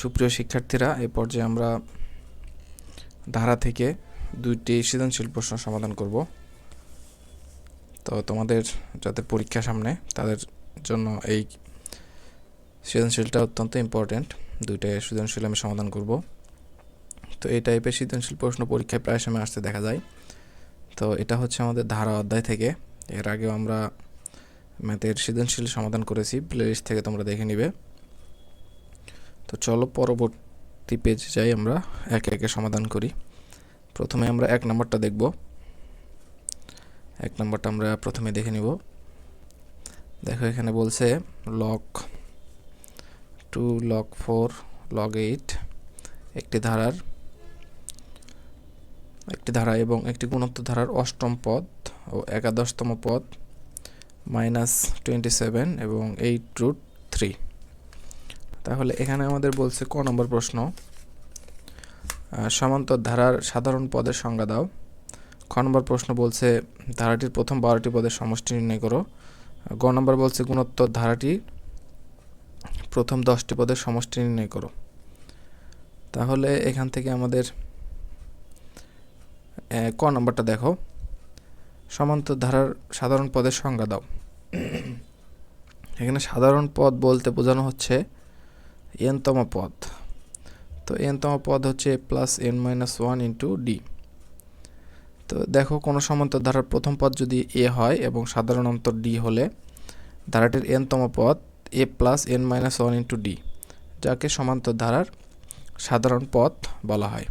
সুপ্রিয় শিক্ষার্থীরা, এ পর্যায়ে আমরা ধারা থেকে দুইটি সৃজনশীল প্রশ্ন সমাধান করব। তো তোমাদের যাদের পরীক্ষা সামনে, তাদের জন্য এই সৃজনশীলটা অত্যন্ত ইম্পর্ট্যান্ট দুইটা সৃজনশীল আমি সমাধান করব। তো এই টাইপের সৃজনশীল প্রশ্ন পরীক্ষায় প্রায় সময় আসতে দেখা যায়। তো এটা হচ্ছে আমাদের ধারা অধ্যায় থেকে। এর আগেও আমরা ম্যাথের সৃজনশীল সমাধান করেছি। প্লেলিস্ট থেকে তোমরা দেখে নিবে। তো চলো পরবর্তী পেজে যাই আমরা, একে একে সমাধান করি। প্রথমে আমরা এক নম্বরটা দেখব। এক নম্বরটা আমরা প্রথমে দেখে নিব। দেখো এখানে বলছে log two log four log eight একটি ধারার, একটি ধারা এবং একটি গুণোত্তর ধারার অষ্টম পদ ও একাদশতম পদ মাইনাস টোয়েন্টি সেভেন এবং এইট রুট থ্রি তাহলে এখানে আমাদের বলছে ক নম্বর প্রশ্ন সমান্তর ধারার সাধারণ পদের সংজ্ঞা দাও। খ নম্বর প্রশ্ন বলছে, ধারাটির প্রথম বারোটি পদের সমষ্টি নির্ণয় করো। গ নম্বর বলছে, গুণোত্তর ধারাটি প্রথম দশটি পদের সমষ্টি নির্ণয় করো। তাহলে এখান থেকে আমাদের ক নম্বরটা দেখো। সমান্তর ধারার সাধারণ পদের সংজ্ঞা দাও। এখানে সাধারণ পদ বলতে বোঝানো হচ্ছে এনতম পদ। তো এনতম পদ হচ্ছে plus N minus one into D তো দেখো, কোনো সমান্তর ধারার প্রথম পদ যদি এ হয় এবং সাধারণ অন্তর ডি হলে, ধারাটির এনতম পদ A plus N minus one into D যাকে সমান্তর ধারার সাধারণ পদ বলা হয়।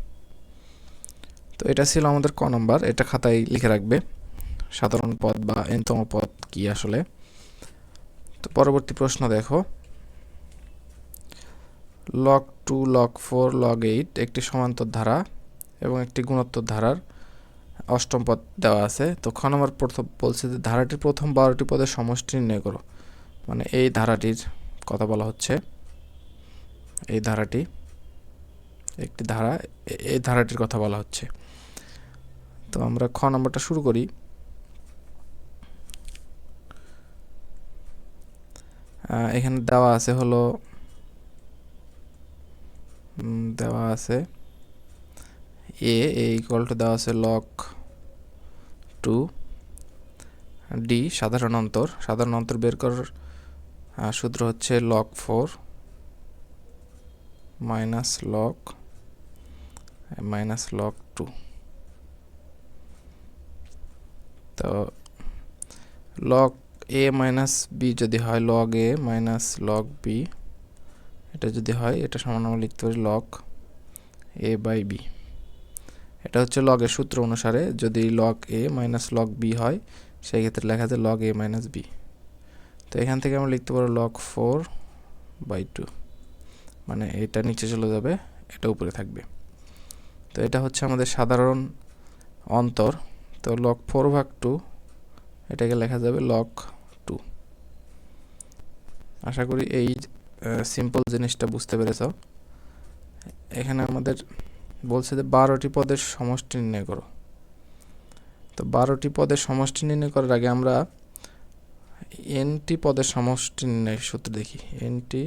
তো এটা ছিল আমাদের ক নম্বর, এটা খাতায় লিখে রাখবে, সাধারণ পদ বা এনতম পদ কি আসলে। তো পরবর্তী প্রশ্ন দেখো। Log two log four log eight একটি সমান্তর ধারা এবং একটি গুণোত্তর ধারার অষ্টম পদ দেওয়া আছে। তো খ নম্বর প্রথম বলছে যে ধারাটির প্রথম বারোটি পদের সমষ্টি নির্ণয় করো। মানে এই ধারাটির কথা বলা হচ্ছে। এই ধারাটি, একটি ধারা এই ধারাটির কথা বলা হচ্ছে। তো আমরা খ নম্বরটা শুরু করি। এখানে দেওয়া আছে হলো দেওয়া আছে। এ এ ইকুয়াল টু দেওয়া আছে লক টু ডি সাধারণ অন্তর। সাধারণ অন্তর বের করার সূত্র হচ্ছে log four minus log minus log two তো লক এ মাইনাস বি যদি হয় log A minus log B এটা যদি হয়, এটা সমান আমরা লিখতে পারি লক এ বাই বি এটা হচ্ছে লগের সূত্র অনুসারে যদি log A minus log B হয় সেই ক্ষেত্রে লেখা যায় লগ এ মাইনাস বি তো এখান থেকে আমরা লিখতে পারো লগ ফোর বাই টু মানে এটা নিচে চলে যাবে, এটা উপরে থাকবে। তো এটা হচ্ছে আমাদের সাধারণ অন্তর। তো লগ ফোর ভাগ টু এটাকে লেখা যাবে লগ টু আশা করি এই সিম্পল জিনিসটা বুঝতে পেরেছ। এখানে আমাদের বলছে যে বারোটি পদের সমষ্টি নির্ণয় করো। তো বারোটি পদের সমষ্টি নির্ণয় করার আগে আমরা এনটি পদের সমষ্টি নির্ণয় সূত্র দেখি। এনটি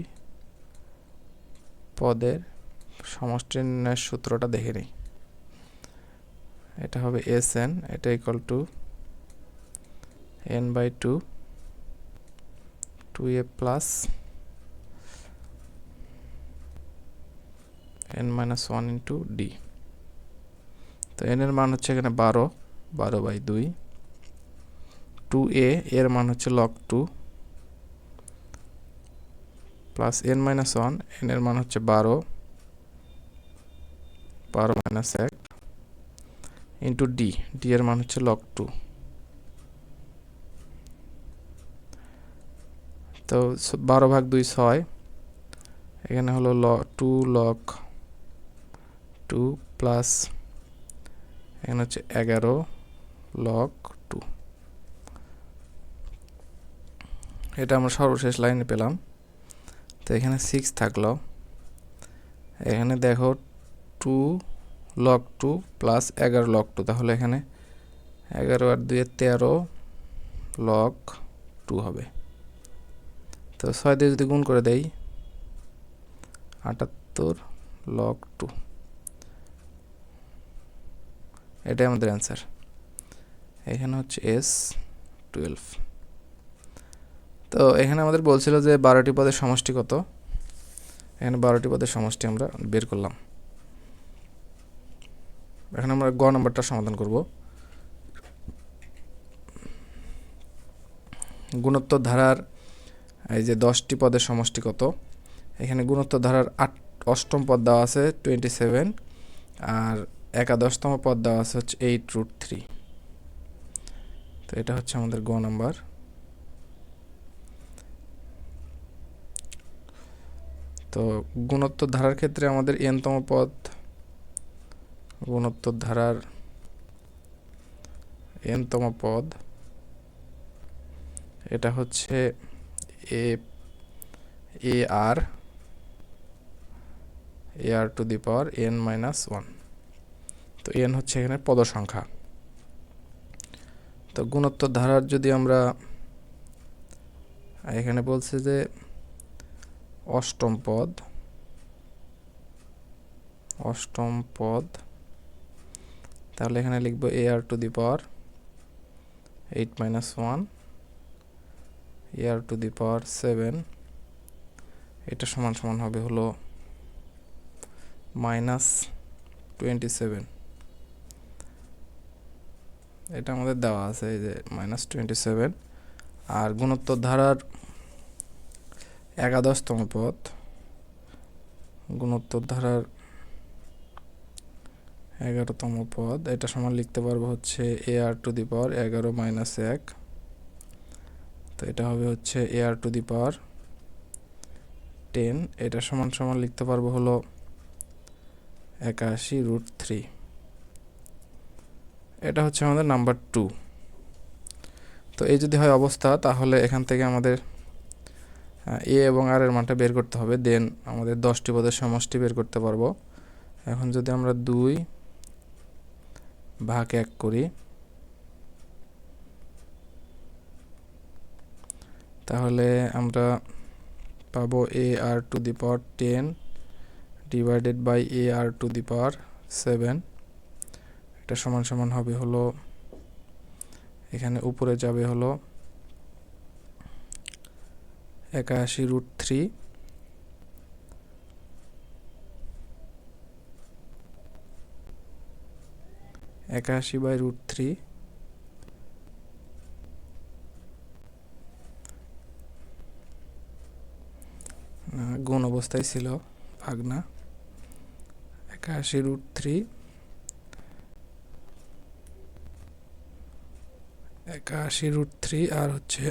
পদের সমষ্টি নির্ণয়ের সূত্রটা দেখে নিই। এটা হবে এস এন এটা equal to N by two two A plus N minus one into D তো এন এর মান হচ্ছে এখানে বারো বারো বাই দুই। টু এ এর মান হচ্ছে log two plus N minus ওয়ানের মান হচ্ছে বারো। বারো মাইনাস এক ইন্টু ডি ডি এর মান হচ্ছে লক টু তো বারো ভাগ দুই ছয়, এখানে হলো log two log two plus এখানে হচ্ছে এগারো লক টু এটা আমরা সর্বশেষ লাইনে পেলাম। তো এখানে সিক্স থাকল। এখানে দেখো টু লক টু প্লাস এগারো লক টু তাহলে এখানে এগারো আর দুয়ে তেরো লক টু হবে। তো ছয় দিয়ে যদি গুণ করে দেই, আটাত্তর লক টু এটাই আমাদের অ্যান্সার এখানে হচ্ছে এস টুয়েলভ তো এখানে আমাদের বলছিল যে বারোটি পদের সমষ্টি কত? এখানে বারোটি পদের সমষ্টি আমরা বের করলাম। এখন আমরা গ নাম্বারটা সমাধান করব। গুণোত্তর ধারার এই যে দশটি পদের সমষ্টি কত? এখানে গুণোত্তর ধারার আট, অষ্টম পদ দেওয়া আছে টোয়েন্টি সেভেন আর একাদশতম পদ দেওয়া আছে হচ্ছে এইট রুট থ্রি তো এটা হচ্ছে আমাদের গ নাম্বার। তো গুণোত্তর ধারার ক্ষেত্রে আমাদের এনতম পদ গুণোত্তর ধারার এনতম পদ, এটা হচ্ছে A A R A R to the power N minus one. তো এন হচ্ছে এখানে পদসংখ্যা। তো গুণোত্তর ধারার যদি আমরা, এখানে বলছে যে অষ্টম পদ অষ্টম পদ, তাহলে এখানে লিখব A R to the power eight minus one, A R to the power seven, এটা সমান সমান হবে হলো মাইনাস টোয়েন্টি সেভেন। এটা আমাদের দেওয়া আছে, এই যে মাইনাস টোয়েন্টি সেভেন আর গুণোত্তর ধারার একাদশতম পদ গুণোত্তর ধারার এগারোতম পদ, এটা সমান লিখতে পারব হচ্ছে এ আর টু দি পাওয়ার এগারো মাইনাস এক। তো এটা হবে হচ্ছে এ আর টু দি পাওয়ার টেন এটা সমান সমান লিখতে পারব হলো একাশি রুট থ্রি এটা হচ্ছে আমাদের নাম্বার টু তো এই যদি হয় অবস্থা, তাহলে এখান থেকে আমাদের এ এবং আর এর মানটা বের করতে হবে। দেন আমাদের দশটি পদের সমষ্টি বের করতে পারব। এখন যদি আমরা দুই ভাগ এক করি, তাহলে আমরা পাবো a r to the power ten divided by a r to the power seven. এটা সমান সমান হবে হলো, এখানে উপরে যাবে হলো একাশি রুট থ্রি একাশি বাই রুট থ্রি গুণ অবস্থায় ছিল ভাগনা একাশি রুট থ্রি একাশি রুট থ্রি আর হচ্ছে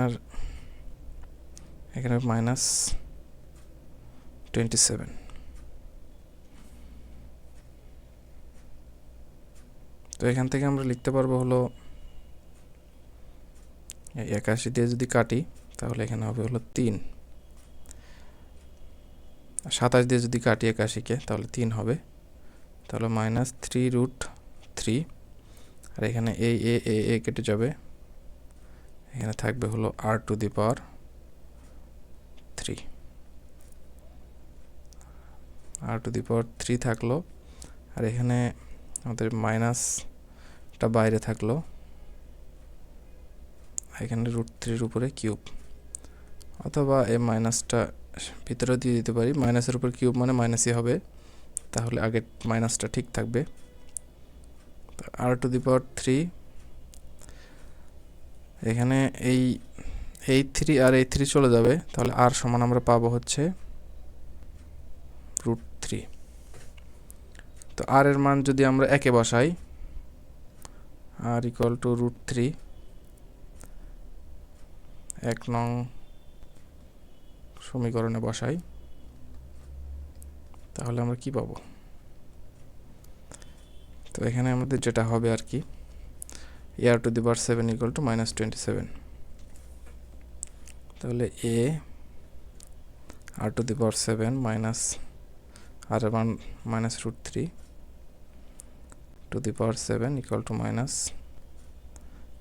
আর এখানে মাইনাস টোয়েন্টি সেভেন তো এখান থেকে আমরা লিখতে পারব হলো একাশি দিয়ে যদি কাটি, তাহলে এখানে হবে হলো তিন। সাতাশ দিয়ে যদি কাটি একাশিকে, তাহলে তিন হবে। তাহলে মাইনাস থ্রি রুট থ্রি আর এখানে এই এ এ এ কেটে যাবে। এখানে থাকবে হলো r to the power three r to the power three থাকল, আর এখানে আমাদের মাইনাসটা বাইরে থাকল। এখানে রুট থ্রির উপরে কিউব অথবা এই মাইনাসটা ভিতরেও দিয়ে দিতে পারি। মাইনাসের উপর কিউব মানে মাইনাসই হবে। তাহলে আগে মাইনাসটা ঠিক থাকবে। আর টু দি পাওয়ার থ্রি এখানে এই এই থ্রি আর এই থ্রি চলে যাবে, তাহলে আর সমান আমরা পাবো হচ্ছে রুট থ্রি তো আর এর মান যদি আমরা একে বসাই r equal to root three এক নং সমীকরণে বসাই। তাহলে আমরা কি পাবো? তো এখানে আমাদের যেটা হবে আর কি a r to the bar seven equal to minus twenty seven তাহলে a r to the power seven minus r one minus root three to the power seven equal to minus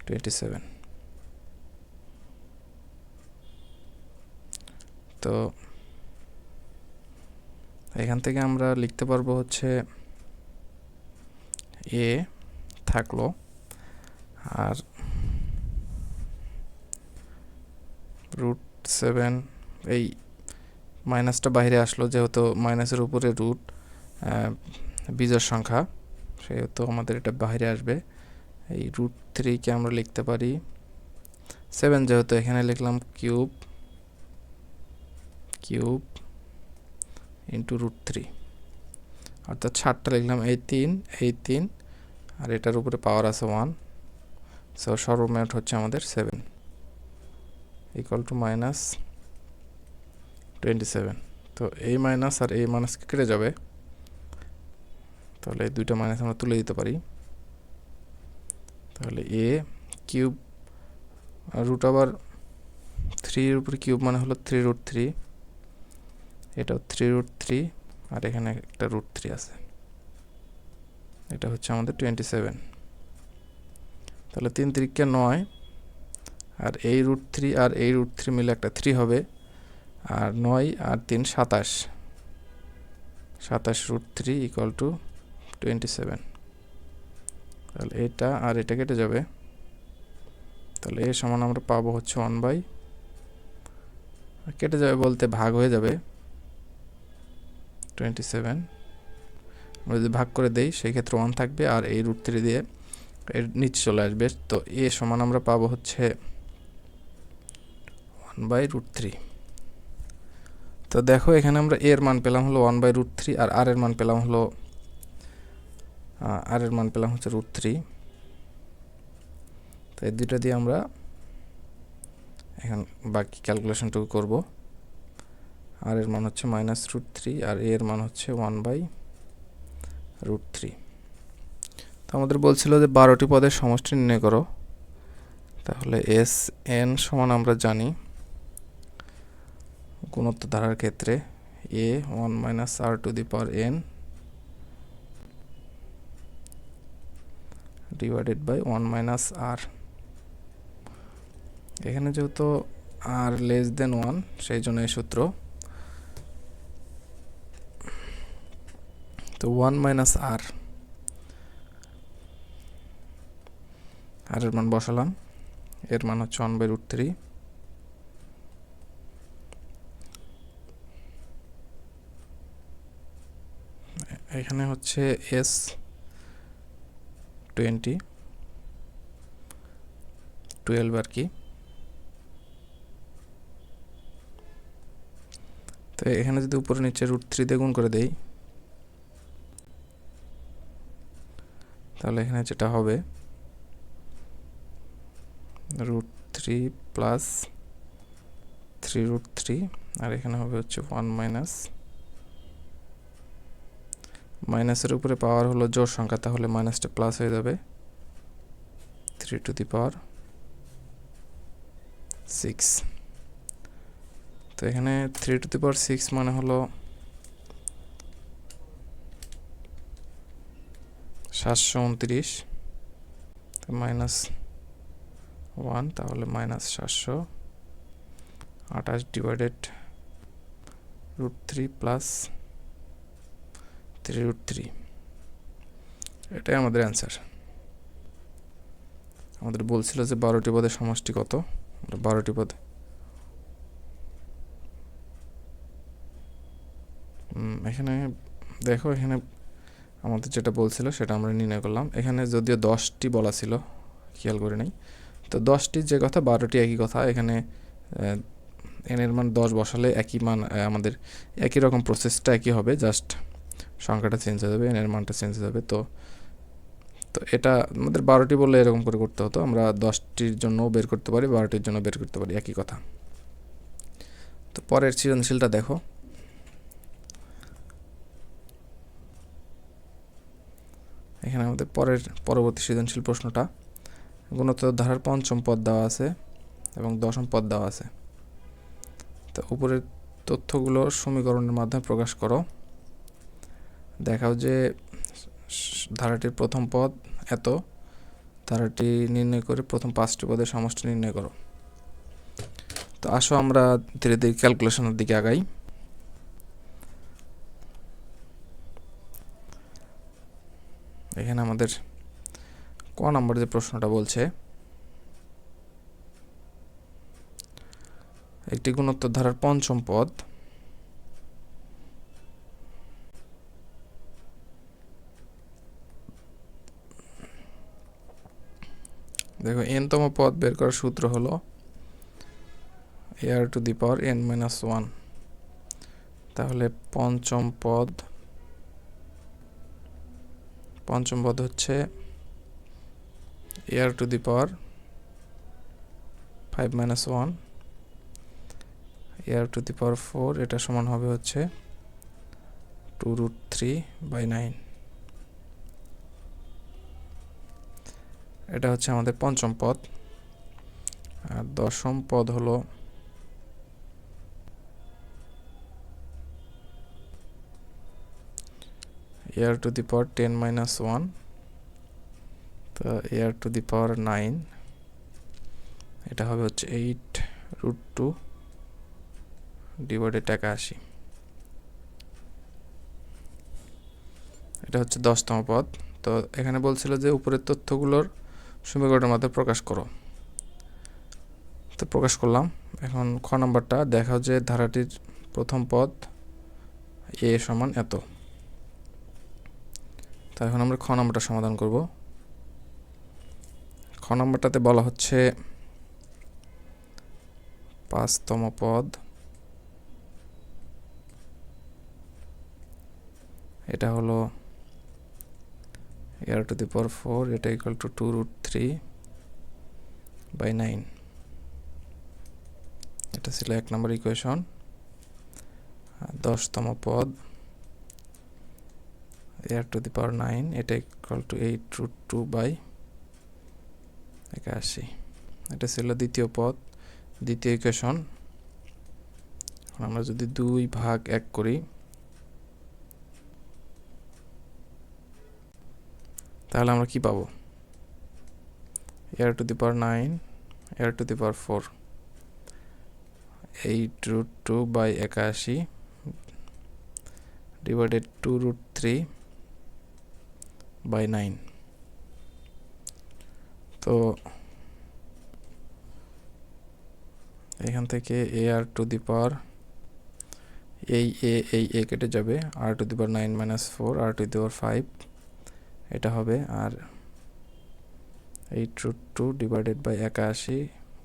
twenty seven তো এখান থেকে আমরা লিখতে পারব হচ্ছে এ থাকল, আর root seven এই মাইনাসটা বাইরে আসলো যেহেতু মাইনাসের উপরে রুট বীজের সংখ্যা, সেহেতু আমাদের এটা বাইরে আসবে। এই রুট থ্রিকে আমরা লিখতে পারি সেভেন যেহেতু এখানে লিখলাম cube cube into root three অর্থাৎ ষাটটা লিখলাম, এই তিন এই তিন, আর এটার উপরে পাওয়ার আছে ওয়ান সো সর্বমেট হচ্ছে আমাদের seven equal to minus twenty seven তো এই মাইনাস আর এই মাইনাস কেটে যাবে? তাহলে এই দুইটা মাইনাস আমরা তুলে দিতে পারি। তাহলে এ কিউব রুট আবার থ্রির উপরে কিউব মানে হলো থ্রি রুট থ্রি এটাও থ্রি রুট থ্রি আর এখানে একটা রুট থ্রি আছে। এটা হচ্ছে আমাদের টোয়েন্টি সেভেন তাহলে তিন তিরিকে নয়, আর এই রুট থ্রি আর এই রুট থ্রি মিলে একটা থ্রি হবে, আর নয় আর তিন সাতাশ। সাতাশ root three equal to twenty seven তাহলে এটা আর এটা কেটে যাবে। তাহলে এ সমান আমরা পাবো হচ্ছে ওয়ান বাই কেটে যাবে বলতে ভাগ হয়ে যাবে। টোয়েন্টি সেভেন আমরা যদি ভাগ করে দেই সেই ক্ষেত্রে ওয়ান থাকবে আর এই রুট থ্রি দিয়ে এর নিচে চলে আসবে। তো এ সমান আমরা পাবো হচ্ছে ওয়ান বাই রুট থ্রি তো দেখো, এখানে আমরা এর মান পেলাম হলো ওয়ান বাই রুট থ্রি আর আর এর মান পেলাম হলো আর এর মান পেলাম হচ্ছে রুট থ্রি তো এই দুইটা দিয়ে আমরা এখন বাকি ক্যালকুলেশনটুকু করব। আর এর মান হচ্ছে মাইনাস রুট থ্রি আর এর মান হচ্ছে ওয়ান বাই রুট থ্রি তো আমাদের বলছিল যে বারোটি পদের সমষ্টি নির্ণয় করো। তাহলে এস এন সমান আমরা জানি। গুণত্ব ধারার ক্ষেত্রে a one minus r to the power n divided by one minus r এখানে যেহেতু আর লেস দেন ওয়ান সেই জন্য এই সূত্র তো ওয়ান মাইনাস আর আর এর মান বসালাম। এর মান হচ্ছে ওয়ান বাই রুট থ্রি এখানে হচ্ছে এস টোয়েন্টি টুয়েলভ আর কি। তো এখানে যদি উপরে নিচে রুট থ্রি দিয়ে গুণ করে দেই তাহলে এখানে যেটা হবে root three plus three root three আর এখানে হবে হচ্ছে ওয়ান মাইনাস মাইনাসের উপরে পাওয়ার হলো জোর সংখ্যা, তাহলে মাইনাসটা প্লাস হয়ে যাবে three to the power six তো এখানে three to the power six মানে হলো সাতশো উনত্রিশ মাইনাস ওয়ান তাহলে মাইনাস সাতশো। আঠাশ divided root three plus three root three এটাই আমাদের অ্যান্সার আমাদের বলছিল যে বারোটি পদের সমষ্টি কত? বারোটি পদে এখানে দেখো, এখানে আমাদের যেটা বলছিল সেটা আমরা নির্ণয় করলাম। এখানে যদিও দশটি বলা ছিল, খেয়াল করে নেই। তো দশটির যে কথা, বারোটি একই কথা। এখানে এনের মান দশ বসালে একই মান আমাদের একই রকম প্রসেসটা একই হবে। জাস্ট সংখ্যাটা চেঞ্জ হয়ে যাবে এনের মানটা চেঞ্জ হয়ে যাবে। তো তো এটা আমাদের বারোটি বললে এরকম করে করতে হতো। আমরা দশটির জন্যও বের করতে পারি, বারোটির জন্য বের করতে পারি। একই কথা। তো পরের সৃজনশীলটা দেখো। এখানে আমাদের পরের পরবর্তী সৃজনশীল প্রশ্নটা। গুণোত্তর ধারার পঞ্চম পদ দেওয়া আছে এবং দশম পদ দেওয়া আছে। তো উপরের তথ্যগুলো সমীকরণের মাধ্যমে প্রকাশ করো। দেখাও যে ধারাটির প্রথম পদ এত, ধারাটি নির্ণয় করে প্রথম পাঁচটি পদের সমষ্টি নির্ণয় করো। তো আসো আমরা ধীরে ধীরে ক্যালকুলেশনের দিকে আগাই। এখানে আমাদের ক নম্বর যে প্রশ্নটা বলছে, একটি গুণোত্তর ধারার পঞ্চম পদ। দেখো এনতম পদ বের করার সূত্র হলো r to the power n minus one তাহলে পঞ্চম পদ পঞ্চম পদ হচ্ছে r to the power five minus one r to the power four এটা সমান হবে হচ্ছে two root three by nine এটা হচ্ছে আমাদের পঞ্চম পদ। আর দশম পদ হলো r to the power ten minus one তো r to the power nine এটা হবে হচ্ছে এইট রুট টু ডিভাইডেড একাশি। এটা হচ্ছে দশতম পদ। তো এখানে বলছিল যে উপরের তথ্যগুলোর সমীকরণের মাধ্যমে প্রকাশ করো। তো প্রকাশ করলাম। এখন খ নম্বরটা দেখাও যে ধারাটির প্রথম পদ এ সমান এত। তো এখন আমরা খ নম্বরটা সমাধান করব। খ নম্বরটাতে বলা হচ্ছে পাঁচতম পদ। এটা হলো r to the power four এটা equal to two root three by nine এটা ছিল এক নম্বর ইকুয়েশন দশতম পদ r to the power nine এটা equal to eight root two by একাশি এটা ছিল দ্বিতীয় পদ, দ্বিতীয় ইকুয়েশন আমরা যদি দুই ভাগ এক করি, তাহলে আমরা কি পাবো? R to the power nine r to the power four eight root two by একাশি divided two root three by nine তো এখান থেকে এ আর টু দি পাওয়ার এই এ এই এ কেটে যাবে। R to the power nine minus four r to the power five এটা হবে। আর eight root two divided by একাশি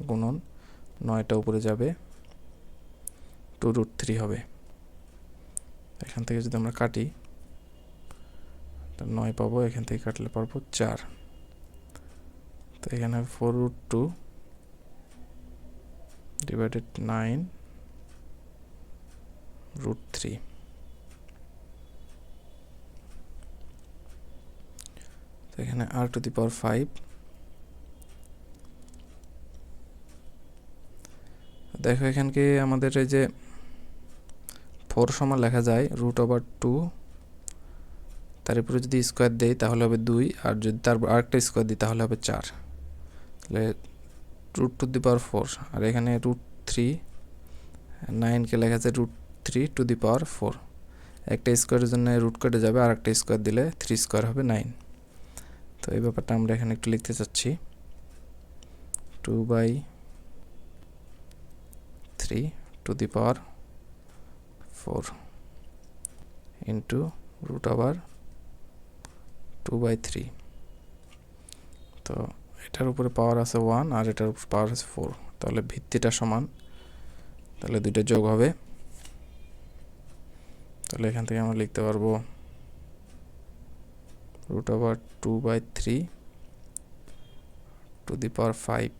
গুণন নয়টা উপরে যাবে। টু রুট থ্রি হবে। এখান থেকে যদি আমরা কাটি নয় পাবো, এখান থেকে কাটলে পারব চার। তো এখানে four root two divided nine root three তো এখানে আর টু দি পাওয়ার ফাইভ দেখো এখানকে আমাদের এই যে ফোর সমান লেখা যায় রুট ওভার টু তার উপরে যদি স্কোয়ার দেই তাহলে হবে দুই, আর যদি তারপর আরেকটা স্কোয়ার দিই তাহলে হবে চার। তাহলে root to the power four আর এখানে রুট থ্রি নাইনকে লেখা আছে root three to the power four একটা স্কোয়ারের জন্য রুট কেটে যাবে, আর একটা স্কোয়ার দিলে থ্রি স্কোয়ার হবে নাইন তো এই ব্যাপারটা আমরা এখানে একটু লিখতে চাচ্ছি। Two by three to the power four into root over two by three তো এটার উপরে পাওয়ার আছে ওয়ান আর এটার উপর পাওয়ার আছে ফোর তাহলে ভিত্তিটা সমান। তাহলে দুইটা যোগ হবে। তাহলে এখান থেকে আমরা লিখতে পারব root over 2 by 3 to the power 5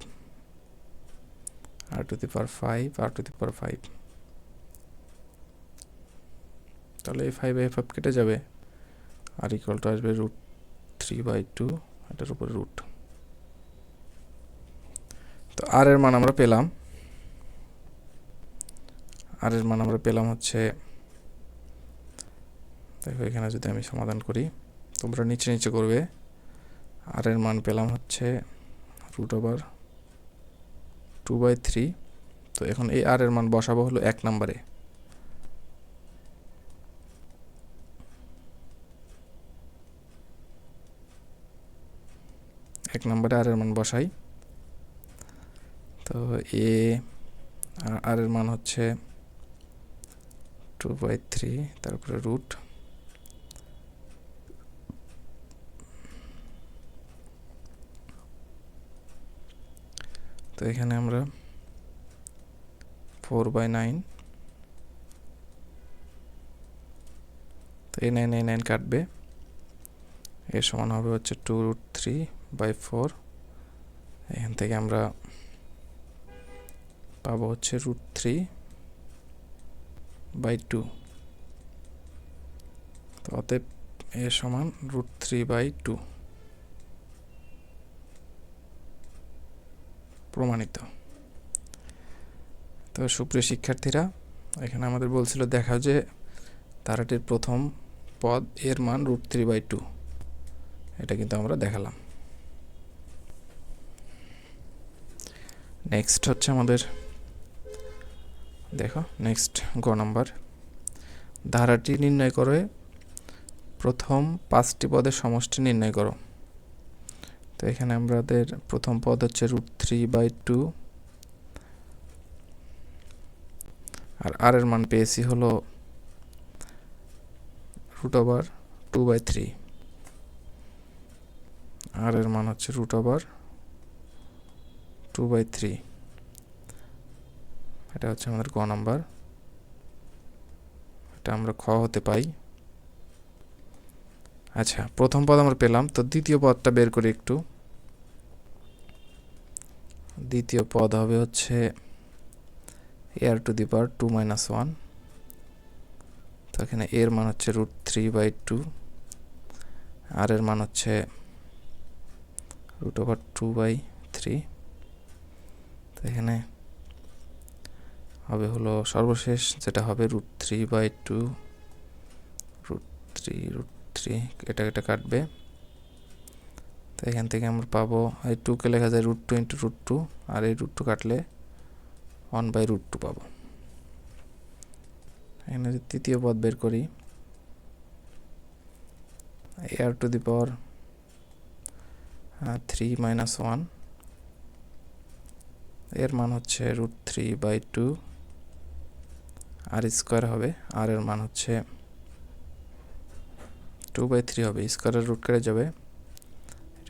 r to the power 5 r to the power 5 তাহলে এই ফাইভ এই ফাইভ কেটে যাবে। আর ইকুয়াল টু আসবে রুট থ্রি বাই টু এটার উপরে রুট তো আর এর মান আমরা পেলাম। আর এর মান আমরা পেলাম হচ্ছে, দেখো এখানে যদি আমি সমাধান করি, তোমরা নিচে নিচে করবে। আর এর মান পেলাম হচ্ছে root over two by three তো এখন এই আর এর মান বসাবো হলো এক নম্বরে এক নম্বরে আর এর মান বসাই। তো এ আর এর মান হচ্ছে টু বাই থ্রি তারপরে রুট তো এখানে আমরা ফোর বাই নাইন তো এই নাইন এই নাইন কাটবে। এর সমান হবে হচ্ছে two root three by four এখান থেকে আমরা পাবো হচ্ছে রুট থ্রি বাই টু তো অতএব এর সমান রুট থ্রি বাই টু প্রমাণিত। তো সুপ্রিয় শিক্ষার্থীরা, এখানে আমাদের বলছিল দেখা যে তারাটির প্রথম পদ এর মান রুট থ্রি বাই টু এটা কিন্তু আমরা দেখালাম। নেক্সট হচ্ছে আমাদের, দেখো নেক্সট গ নাম্বার ধারাটি নির্ণয় করে প্রথম পাঁচটি পদের সমষ্টি নির্ণয় করো। তো এখানে আমাদের প্রথম পদ হচ্ছে রুট থ্রি বাই টু আর আর এর মান পেয়েছি হলো root over two by three r এর মান হচ্ছে root over two by three এটা হচ্ছে আমাদের ক নাম্বার। এটা আমরা খ হতে পাই। আচ্ছা প্রথম পদ আমরা পেলাম, তো দ্বিতীয় পদটা বের করি একটু। দ্বিতীয় পদ হবে হচ্ছে r to the power two minus one তো এখানে এর মান হচ্ছে root three by two r এর মান হচ্ছে root over two by three এখানে হবে হলো সর্বশেষ, যেটা হবে root three by two root three root three এটা এটা কাটবে। তো এখান থেকে আমরা পাবো, এই টুকে লেখা যায় root two into root two আর এই রুট টু কাটলে ওয়ান বাই রুট টু পাবো। এখানে যদি তৃতীয় পদ বের করি r to the power three minus one এর মান হচ্ছে root three by two r square হবে আর এর মান হচ্ছে টু বাই থ্রি হবে স্কোয়ারের রুট কেটে যাবে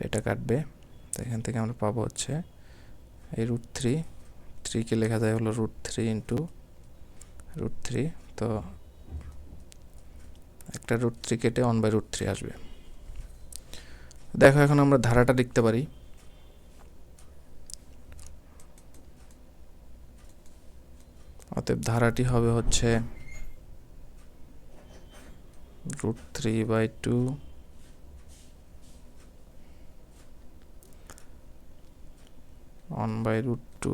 এটা কাটবে, তো এখান থেকে আমরা পাবো হচ্ছে এই রুট থ্রি থ্রিকে লেখা যায় হলো root three into root three তো একটা রুট থ্রি কেটে ওয়ান বাই রুট থ্রি আসবে। দেখো এখন আমরা ধারাটা লিখতে পারি। অতএব ধারাটি হবে হচ্ছে root three by two one by root two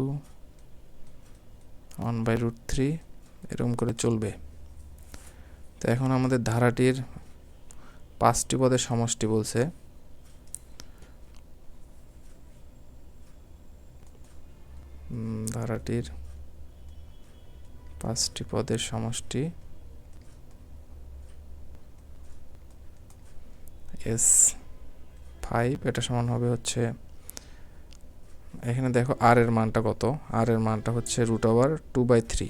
one by root three এরকম করে চলবে। তো এখন আমাদের ধারাটির পাঁচটি পদের সমষ্টি বলছে। ধারাটির পাঁচটি পদের সমষ্টি। এস ফাইভ এটা সমান হবে হচ্ছে, এখানে দেখো আর এর মানটা কত? আর এর মানটা হচ্ছে root over two by three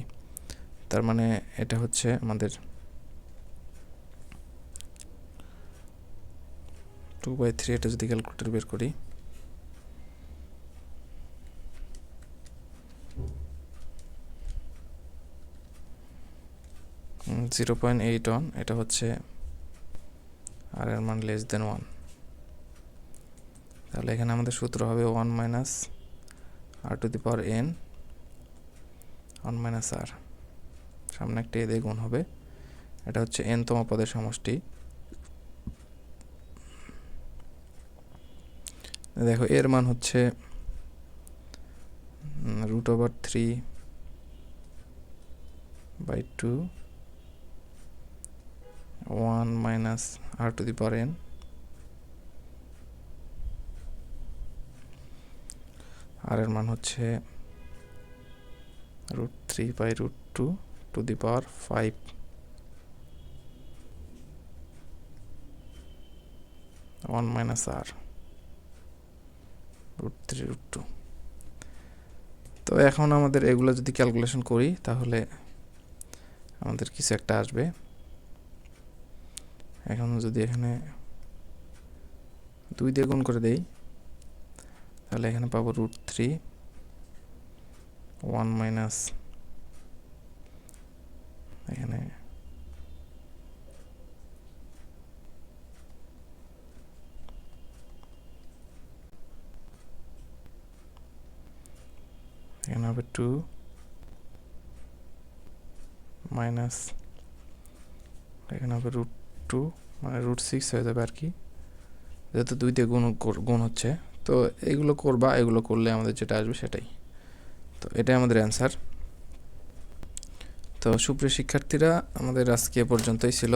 তার মানে এটা হচ্ছে আমাদের টু বাই থ্রি এটা যদি ক্যালকুলেটর বের করি। জিরো পয়েন্ট এইট ওয়ান, এটা হচ্ছে আর এর মান লেস দেন ওয়ান তাহলে এখানে আমাদের সূত্র হবে one minus r to the power n one minus r সামনে একটা এ দিয়ে গুণ হবে। এটা হচ্ছে এন তম পদের সমষ্টি। দেখো, এর মান হচ্ছে root over three by two one minus r to the power n. আর এর মান হচ্ছে root three by root two to the power five. One minus r, root three, root two. তো এখন আমাদের এগুলো যদি ক্যালকুলেশন করি, তাহলে আমাদের কিছু একটা আসবে। এখন যদি এখানে দুই দিয়ে গুণ করে দেই, তাহলে এখানে পাবো রুট থ্রি ওয়ান মাইনাস এখানে এখানে হবে টু মাইনাস এখানে হবে রুট টু মানে রুট সিক্স হয়ে যাবে আর কি যেহেতু দুই দিয়ে গুণ গুণ হচ্ছে, তো এগুলো করবা, এগুলো করলে আমাদের যেটা আসবে সেটাই। তো এটাই আমাদের অ্যান্সার তো সুপ্রিয় শিক্ষার্থীরা, আমাদের আজকে পর্যন্তই ছিল।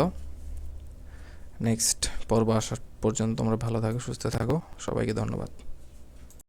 নেক্সট পর্ব আসার পর্যন্ত তোমরা ভালো থাকো, সুস্থ থাকো। সবাইকে ধন্যবাদ।